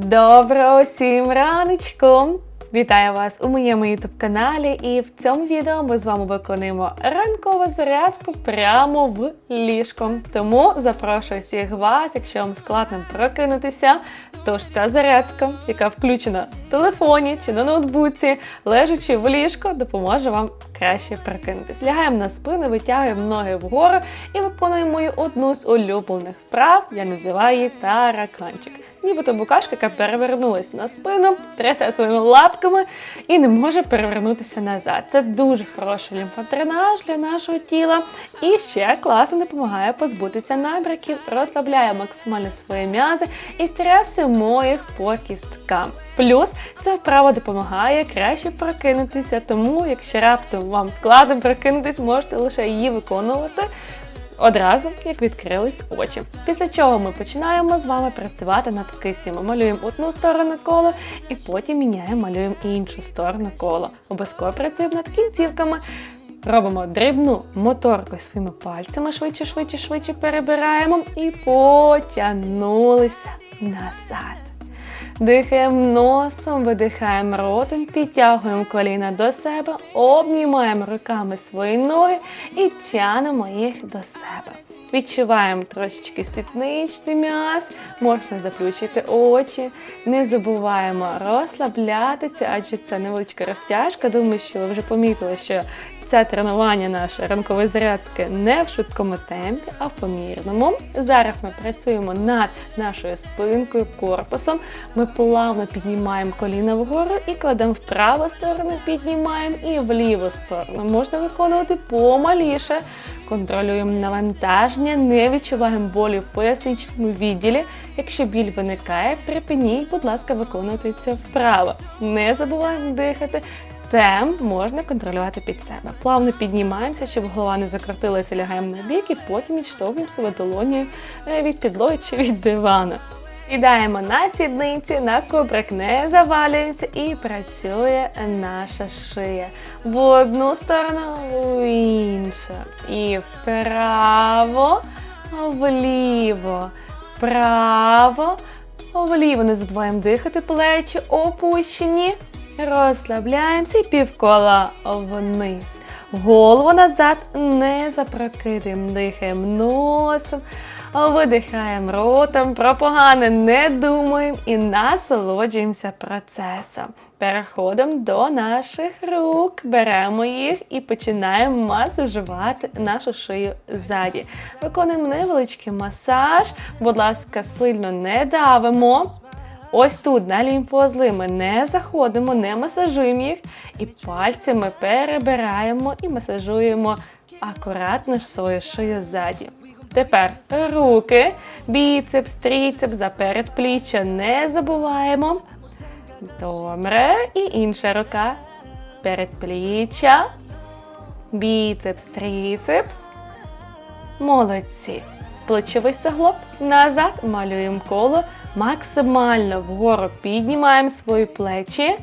Доброго всім раночку! Вітаю вас у моєму youtube каналі і в цьому відео ми з вами виконуємо ранкову зарядку прямо в ліжко. Тому запрошую всіх вас, якщо вам складно прокинутися, тож ця зарядка, яка включена в телефоні чи на ноутбуці, лежачи в ліжко, допоможе вам краще прокинутися. Лягаємо на спину, витягуємо ноги вгору і виконуємо мою одну з улюблених вправ. Я називаю її тараканчик. Нібито букашка, яка перевернулась на спину, трясе своїми лапками і не може перевернутися назад. Це дуже хороший лімфодренаж для нашого тіла. І ще класно допомагає позбутися набряків, розслабляє максимально свої м'язи і трясемо їх по кісткам. Плюс ця вправа допомагає краще прокинутися, тому якщо раптом вам складно прокинутись, можете лише її виконувати одразу, як відкрились очі. Після чого ми починаємо з вами працювати над киснем. Малюємо одну сторону кола і потім міняємо, малюємо іншу сторону кола. Обов'язково працюємо над кінцівками. Робимо дрібну моторку своїми пальцями, швидше, швидше, швидше перебираємо і потягнулися назад. Дихаємо носом, видихаємо ротом, підтягуємо коліна до себе, обнімаємо руками свої ноги і тянемо їх до себе. Відчуваємо трошечки сітничний м'яз, можна заплющити очі. Не забуваємо розслаблятися, адже це невеличка розтяжка. Думаю, що ви вже помітили, що це тренування нашої ранкової зарядки не в швидкому темпі, а в помірному. Зараз ми працюємо над нашою спинкою, корпусом. Ми плавно піднімаємо коліна вгору і кладемо в праву сторону, піднімаємо і в ліву сторону. Можна виконувати помаліше. Контролюємо навантаження, не відчуваємо болі в поясничному відділі. Якщо біль виникає, припиніть, будь ласка, виконувати це вправо. Не забуваємо дихати. Темп можна контролювати під себе. Плавно піднімаємося, щоб голова не закрутилася, лягаємо на бік і потім відштовхуємо себе долонею е, від підлоги чи від дивана. Сідаємо на сідниці, на кубрик не завалюємося і працює наша шия. В одну сторону, в іншу. І вправо, вліво, вправо, вліво. Не забуваємо дихати, плечі опущені. Розслабляємося і півкола вниз. Голову назад не запрокидаємо, дихаємо носом, видихаємо ротом, про погане не думаємо і насолоджуємося процесом. Переходимо до наших рук, беремо їх і починаємо масажувати нашу шию ззаді. Виконуємо невеличкий масаж, будь ласка, сильно не давимо. Ось тут на лімфоузли ми не заходимо, не масажуємо їх. І пальцями перебираємо і масажуємо акуратно свою шию ззаді. Тепер руки, біцепс, тріцепс, за передпліччя не забуваємо. Добре. І інша рука. Передпліччя. Біцепс, тріцепс. Молодці. Плечовий суглоб. Назад малюємо коло максимально вгору піднімаємо свої плечі,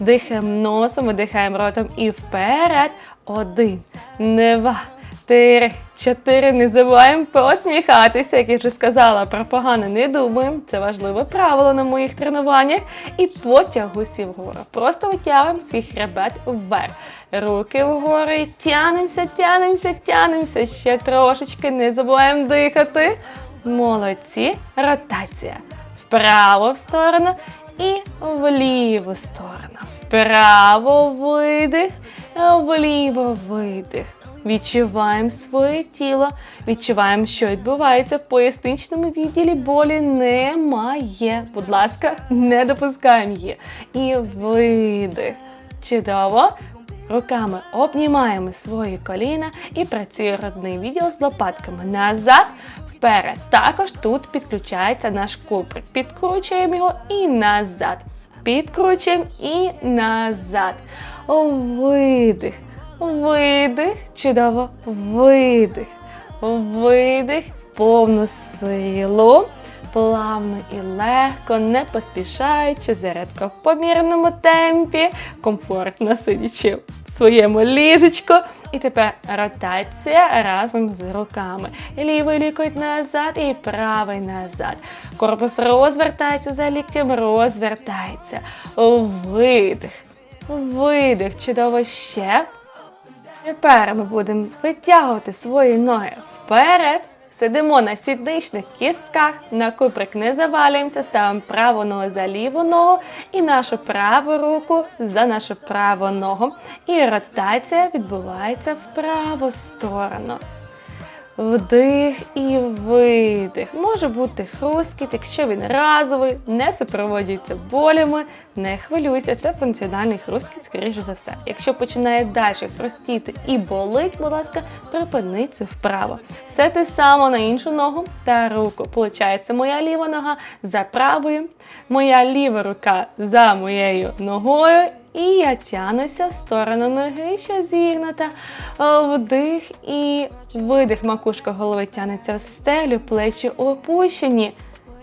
дихаємо носом, видихаємо ротом і вперед. Один, два, три, чотири. Не забуваємо посміхатися, як я вже сказала, про погане не думаємо. Це важливе правило на моїх тренуваннях. І потяг усі вгору. Просто витягуємо свій хребет вверх. Руки вгору і тянемося, тянемося, тянемося. Ще трошечки, не забуваємо дихати. Молодці. Ротація вправо в сторону і в ліву сторону. Вправо видих, вліво видих. Відчуваємо своє тіло, відчуваємо, що відбувається в поясничному відділі болі немає. Будь ласка, не допускаємо її. І видих. Чудово. Руками обнімаємо свої коліна і працює родний відділ з лопатками назад, вперед. Також тут підключається наш куприк. Підкручуємо його і назад. Підкручуємо і назад. Видих. Видих. Чудово. Видих. Видих. Повну силу. Плавно і легко, не поспішаючи, зарядка в помірному темпі, комфортно сидячи в своєму ліжечку. І тепер ротація разом з руками. Лівий лікоть назад і правий назад. Корпус розвертається за ліктем, розвертається. Видих. Видих. Чудово ще. Тепер ми будемо витягувати свої ноги вперед. Сидимо на сідничних кістках, на куприк не завалюємося, ставимо праву ногу за ліву ногу і нашу праву руку за нашу праву ногу. І ротація відбувається в праву сторону. Вдих і видих. Може бути хрусткіт, якщо він разовий, не супроводжується болями, не хвилюйся, це функціональний хрусткіт, скоріше за все. Якщо починає далі хрустіти і болить, будь ласка, припини цю вправо. Все те саме на іншу ногу та руку. Получається, моя ліва нога за правою, моя ліва рука за моєю ногою. І я тянуся в сторону ноги, що зігнута. Е, Вдих і видих. Макушка голови тянеться в стелю, плечі опущені.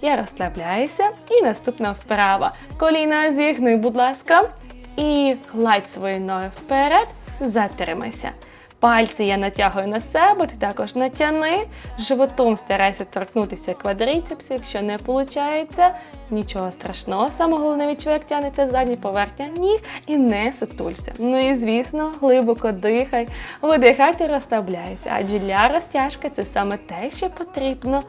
Я розслабляюся і наступна вправа. Коліна зігни, будь ласка, і гладь свої ноги вперед, затримайся. Пальці я натягую на себе, ти також натяни. Животом старайся торкнутися квадріцепсу, якщо не виходить, нічого страшного. Саме головне відчуй, як тягнеться задня поверхня ніг і не сутулься. Ну і звісно, глибоко дихай, видихай та розслабляйся, адже для розтяжки це саме те, що потрібно.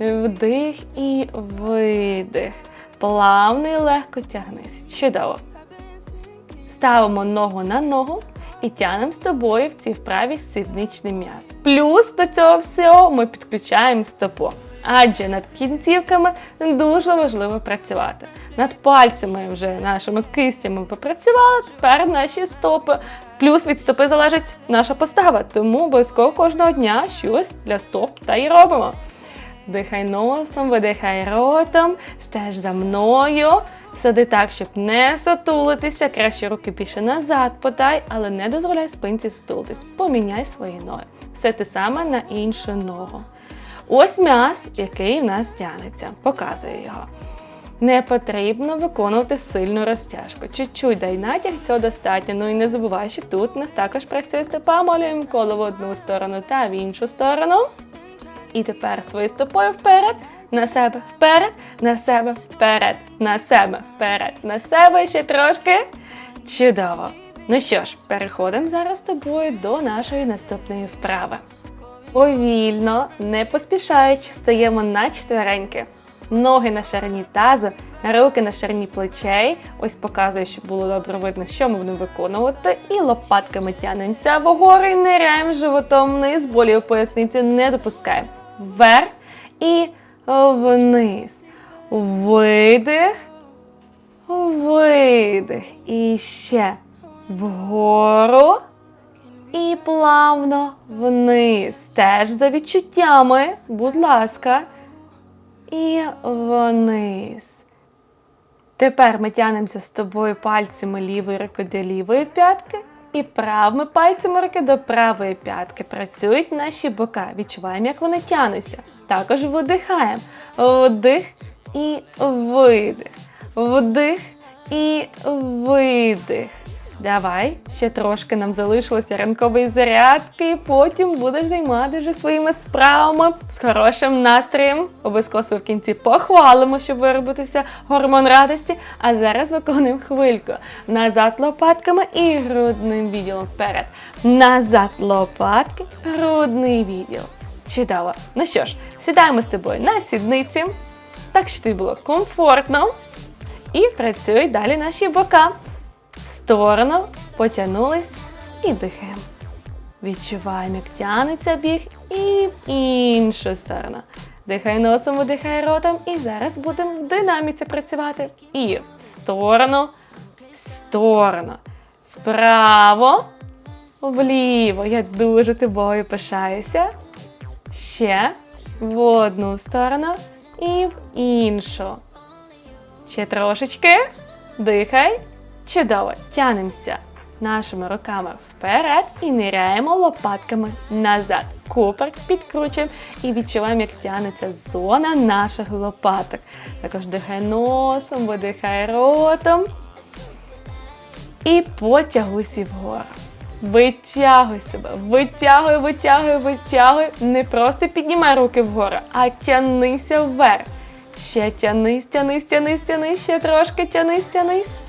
Вдих і видих. Плавно і легко тягнись. Чудово. Ставимо ногу на ногу і тягнемо з тобою в цій вправі сідничний м'яз. Плюс до цього всього ми підключаємо стопу. Адже над кінцівками дуже важливо працювати. Над пальцями вже нашими кистями попрацювали, тепер наші стопи. Плюс від стопи залежить наша постава, тому обов'язково кожного дня щось для стоп та й робимо. Дихай носом, видихай ротом, стеж за мною. Сиди так, щоб не сутулитися. Краще руки більше назад подай, але не дозволяй спинці сутулитись. Поміняй свої ноги. Все те саме на іншу ногу. Ось м'яз, який в нас тягнеться. Показую його. Не потрібно виконувати сильну розтяжку. Чуть-чуть дай натяг, цього достатньо. Ну і не забувай, що тут у нас також працює стопа, малюємо коло в одну сторону та в іншу сторону. І тепер своєю стопою вперед, на себе, вперед, на себе, вперед, на себе, вперед, на себе ще трошки. Чудово. Ну що ж, переходимо зараз з тобою до нашої наступної вправи. Повільно, не поспішаючи, стаємо на четвереньки. Ноги на ширині тазу, руки на ширині плечей. Ось показую, щоб було добре видно, що ми будемо виконувати. І лопатками тянемося вгору і ниряємо животом вниз, болі у поясниці не допускаємо. Вверх і вниз. Видих, видих. І ще вгору. І плавно вниз. Теж за відчуттями, будь ласка. І вниз. Тепер ми тянемося з тобою пальцями лівої руки до лівої п'ятки і правими пальцями руки до правої п'ятки. Працюють наші бока. Відчуваємо, як вони тянуться. Також видихаємо. Вдих і видих. Вдих і видих. Давай, ще трошки нам залишилося ранкової зарядки, і потім будеш займатися вже своїми справами з хорошим настроєм. Обов'язково в кінці похвалимо, щоб виробитися гормон радості. А зараз виконуємо хвильку. Назад лопатками і грудним відділом вперед. Назад лопатки, грудний відділ. Чудово. Ну що ж, сідаємо з тобою на сідниці, так щоб тобі було комфортно. І працюють далі наші бока сторону, потягнулись і дихаємо. Відчуваємо, як тянеться біг і в іншу сторону. Дихай носом, видихай ротом. І зараз будемо в динаміці працювати. І в сторону, в сторону. Вправо, вліво. Я дуже тобою пишаюся. Ще в одну сторону і в іншу. Ще трошечки. Дихай. Чудово, тянемося нашими руками вперед і ниряємо лопатками назад. купер, підкручуємо і відчуваємо, як тягнеться зона наших лопаток. Також дихай носом, видихай ротом. І потягуйся вгору. Витягуй себе, витягуй, витягуй, витягуй. Не просто піднімай руки вгору, а тянися вверх. Ще тянись, тянись, тянись, тянись, ще трошки тянись, тянись.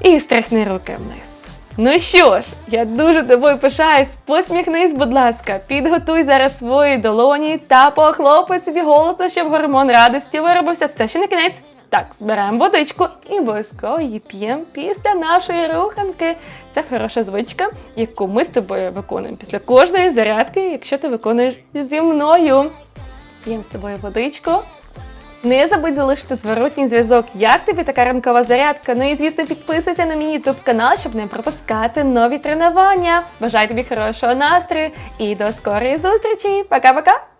І стряхни руки вниз. Ну що ж, я дуже тобою пишаюсь. Посміхнись, будь ласка, підготуй зараз свої долоні та похлопай собі голосно, щоб гормон радості виробився. Це ще не кінець. Так, збираємо водичку і обов'язково її п'ємо після нашої руханки. Це хороша звичка, яку ми з тобою виконуємо після кожної зарядки, якщо ти виконуєш зі мною. П'ємо з тобою водичку. Не забудь залишити зворотній зв'язок, як тобі така ранкова зарядка. Ну і звісно, підписуйся на мій ютуб канал, щоб не пропускати нові тренування. Бажаю тобі хорошого настрою і до скорої зустрічі. Пока-пока!